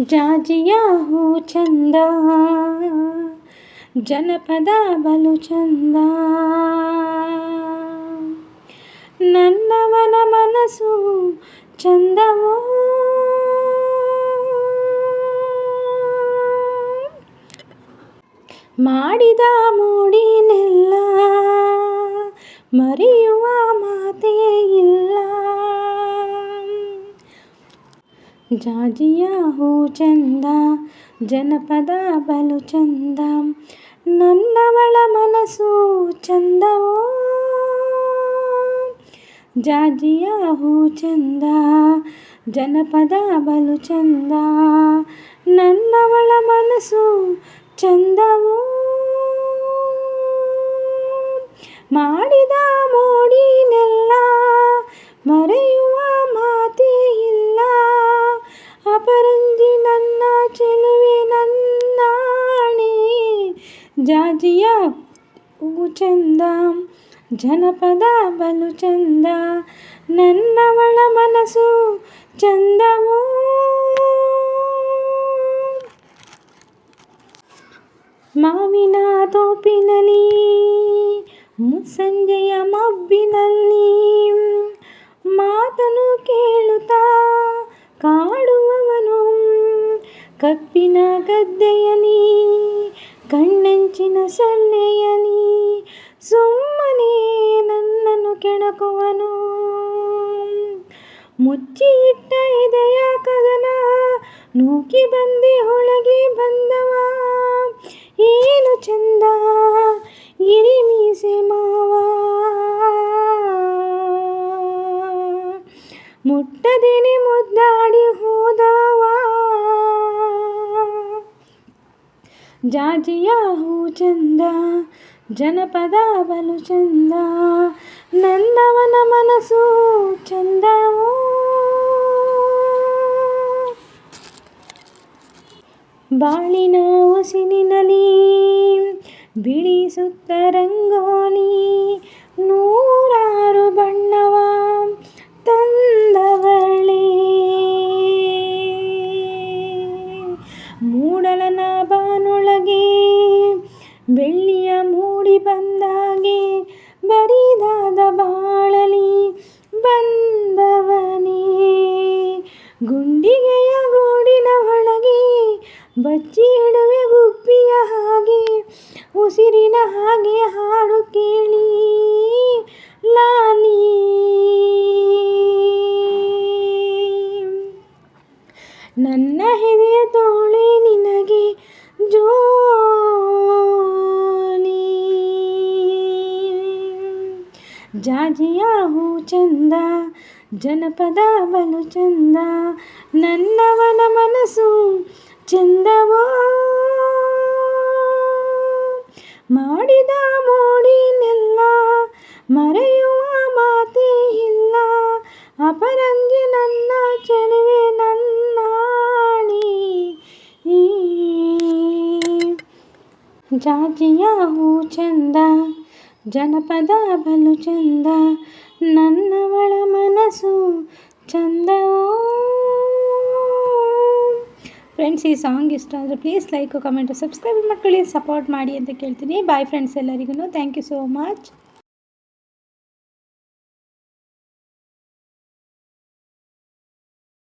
ಜಾಜಿಯ ಹೂ ಚಂದ ಜನಪದ ಬಲು ಚಂದ. ನನ್ನವನ ಮನಸ್ಸು ಚಂದವೋ. ಮಾಡಿದ ಮೂಡಿನೆಲ್ಲ ಮರೆಯುವ ಮಾತೇ ಇಲ್ಲ. ಜಾಜಿಯ ಹೂ ಚಂದ ಜನಪದ ಬಲು ಚಂದ ನನ್ನವಳ ಮನಸ್ಸು ಚಂದವೋ ಜಾಜಿಯ ಹೂ ಚಂದ ಜನಪದ ಬಲು ಚಂದ ನನ್ನವಳ ಮನಸ್ಸು ಚಂದವೋ ಮಾಡಿದ ಮೋಡಿನೆಲ್ಲ ಮರೆಯುವ ಜಾಜಿಯ ಹೂ ಚಂದ ಜನಪದ ಬಲು ಚಂದ ನನ್ನವಳ ಮನಸ್ಸು ಚಂದವೋ ಮಾವಿನ ತೋಪಿನಲ್ಲಿ ಮುಸ್ಸಂಜೆಯ ಮಬ್ಬಿನಲ್ಲಿ ಮಾತನು ಕೇಳುತ್ತಾ ಕಾಡುವವನು ಕಬ್ಬಿನ ಗದ್ದೆಯಲಿ ಕಣ್ಣಂಚಿನ ಸನ್ನೆಯಲಿ ಸುಮ್ಮನೆ ನನ್ನನ್ನು ಕೆಣಕುವನು. ಮುಚ್ಚಿಟ್ಟ ಇದೆಯ ಕದನ ನೂಕಿ ಬಂದೆ ಒಳಗೆ ಬಂದವ. ಏನು ಚಂದ ಇರಿ ಮೀಸೆ ಮಾವ. ಮುಟ್ಟದೇನೆ ಮುದ್ದಾಡಿ ಜಾಜಿಯ ಹೂ ಚಂದ ಜನಪದ ಬಲು ಚಂದ ನಂದವನ ಮನಸ್ಸು ಚಂದವು ಬಾಳಿನ ಉಸಿನಿನಲಿ ಬಿಡಿಸುತ್ತ ರಂಗೋಲಿ ಬೆಳ್ಳಿಯ ಮೂಡಿ ಬಂದಾಗೆ ಬರಿದಾದ ಬಾಳಲಿ ಬಂದವನೇ. ಗುಂಡಿಗೆಯ ಗೋಡಿನ ಒಳಗೆ ಬಚ್ಚಿ ಇಡುವೆ ಗುಬ್ಬಿಯ ಹಾಗೆ, ಉಸಿರಿನ ಹಾಗೆ ಹಾಡು ಕೇಳಿ ಲಾಲಿ. ನನ್ನ ಹೆದೆಯ ತೋಳೆ ನಿನಗೆ ಜೋಲಿ ಜಾಜಿಯ ಹೂ ಚಂದ, ಜನಪದ ಬಲು ಚಂದ, ನನ್ನವನ ಮನಸ್ಸು ಚಂದವೋ. ಮಾಡಿದ ಮೋಡಿನೆಲ್ಲ ಮರೆಯುವ ಮಾತೇ ಇಲ್ಲ ಅಪರಂಜಿ ನನ್ನ ಚೆಲುವೆ ನನ್ನಾಣಿ. ಜಾಜಿಯ ಹೂ ಚಂದ ಜನಪದ ಬಲು ಚಂದ, ನನ್ನವಳ ಮನಸ್ಸು ಚಂದವೋ. ಫ್ರೆಂಡ್ಸ್ ಈ ಸಾಂಗ್ ಇಷ್ಟ ಆದರೆ ಪ್ಲೀಸ್ ಲೈಕ್ ಕಮೆಂಟು ಸಬ್ಸ್ಕ್ರೈಬ್ ಮಾಡ್ಕೊಳ್ಳಿ ಸಪೋರ್ಟ್ ಮಾಡಿ ಅಂತ ಕೇಳ್ತೀನಿ. ಬಾಯ್ ಫ್ರೆಂಡ್ಸ್ ಎಲ್ಲರಿಗೂ ಥ್ಯಾಂಕ್ ಯು ಸೋ ಮಚ್